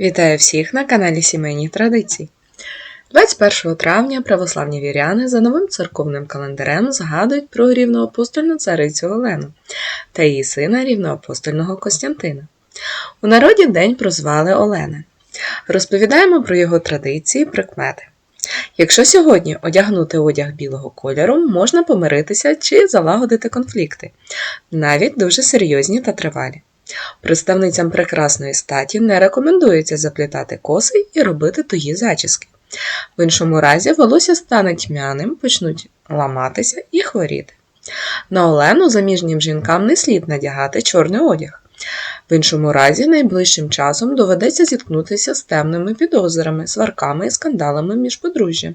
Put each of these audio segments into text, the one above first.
Вітаю всіх на каналі Сімейні Традиції. 21 травня православні віряни за новим церковним календарем згадують про рівноапостольну царицю Олену та її сина рівноапостольного Костянтина. У народі день прозвали Олени. Розповідаємо про його традиції, прикмети. Якщо сьогодні одягнути одяг білого кольору, можна помиритися чи залагодити конфлікти, навіть дуже серйозні та тривалі. Представницям прекрасної статі не рекомендується заплітати коси і робити тугі зачіски. В іншому разі волосся стане тьмяним, почнуть ламатися і хворіти. На Олену заміжнім жінкам не слід надягати чорний одяг. В іншому разі найближчим часом доведеться зіткнутися з темними підозрами, сварками і скандалами між подружжям.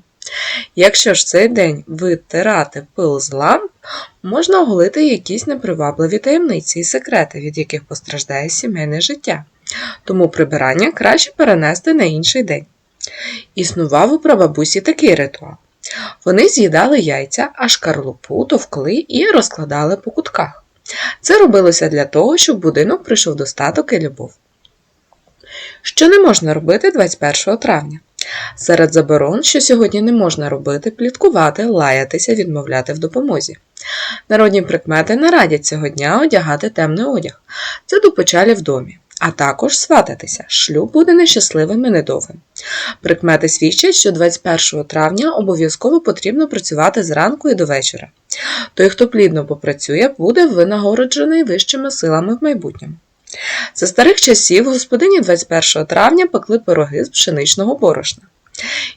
Якщо ж цей день витирати пил з ламп, можна оголити якісь непривабливі таємниці і секрети, від яких постраждає сімейне життя. Тому прибирання краще перенести на інший день. Існував у прабабусі такий ритуал. Вони з'їдали яйця, а шкарлупу товкли і розкладали по кутках. Це робилося для того, щоб будинок прийшов достаток і любов. Що не можна робити 21 травня? Серед заборон, що сьогодні не можна робити, пліткувати, лаятися, відмовляти в допомозі. Народні прикмети не радять цього дня одягати темний одяг. Це до печалі в домі, а також свататися. Шлюб буде нещасливим і недовгим. Прикмети свідчать, що 21 травня обов'язково потрібно працювати зранку і до вечора. Той, хто плідно попрацює, буде винагороджений вищими силами в майбутньому. За старих часів господині 21 травня пекли пироги з пшеничного борошна.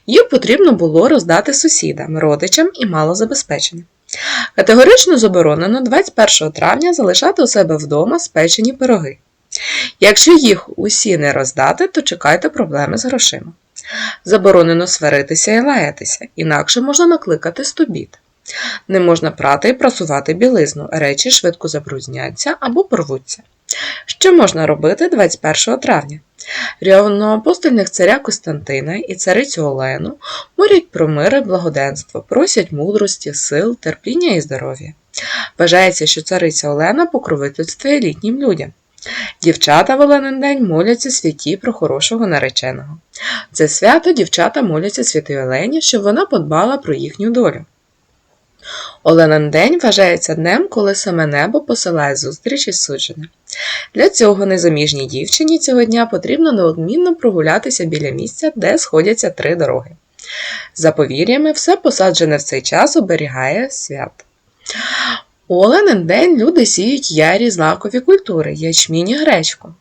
Їх потрібно було роздати сусідам, родичам і малозабезпеченим. Категорично заборонено 21 травня залишати у себе вдома спечені пироги. Якщо їх усі не роздати, то чекайте проблеми з грошима. Заборонено сваритися і лаятися, інакше можна накликати стобіт. Не можна прати і прасувати білизну, речі швидко забрудняться або порвуться. Що можна робити 21 травня? Рівноапостольних царя Костянтина і царицю Олену морять про мир і благоденство, просять мудрості, сил, терпіння і здоров'я. Вважається, що цариця Олена покровительствує літнім людям. Дівчата в Оленин день моляться святі про хорошого нареченого. Це свято дівчата моляться святій Олені, щоб вона подбала про їхню долю. Оленин день вважається днем, коли саме небо посилає зустріч із судженим. Для цього незаміжній дівчині цього дня потрібно неодмінно прогулятися біля місця, де сходяться три дороги. За повір'ями, все посаджене в цей час оберігає свят. У Оленин день люди сіють ярі злакові культури, ячмінь і гречку,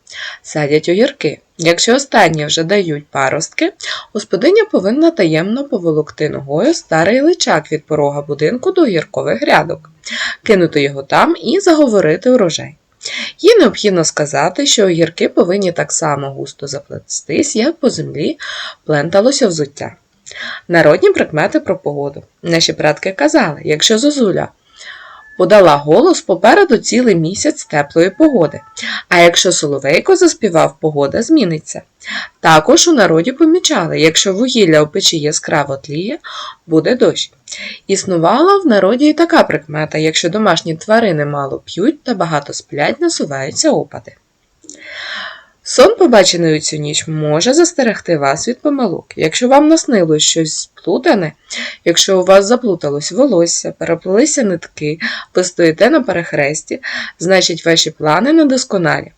садять огірки. Якщо останні вже дають паростки, господиня повинна таємно поволокти ногою старий личак від порога будинку до гіркових грядок, кинути його там і заговорити урожай. Їй необхідно сказати, що огірки повинні так само густо заплестись, як по землі пленталося взуття. Народні прикмети про погоду. Наші предки казали, якщо зозуля подала голос попереду цілий місяць теплої погоди, а якщо соловейко заспівав, погода зміниться. Також у народі помічали, якщо вугілля у печі яскраво тліє, буде дощ. Існувала в народі і така прикмета, якщо домашні тварини мало п'ють та багато сплять, насуваються опади. Сон, побачений у цю ніч, може застерегти вас від помилок. Якщо вам наснилось щось сплутане, якщо у вас заплуталось волосся, переплилися нитки, ви стоїте на перехресті, значить ваші плани недосконалі.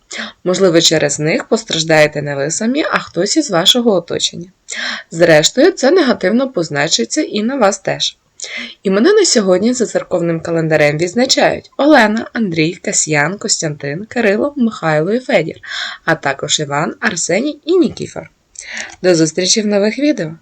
Можливо, через них постраждаєте не ви самі, а хтось із вашого оточення. Зрештою, це негативно позначиться і на вас теж. Іменини сьогодні за церковним календарем відзначають Олена, Андрій, Касьян, Костянтин, Кирило, Михайло і Федір, а також Іван, Арсеній і Нікіфор. До зустрічі в нових відео!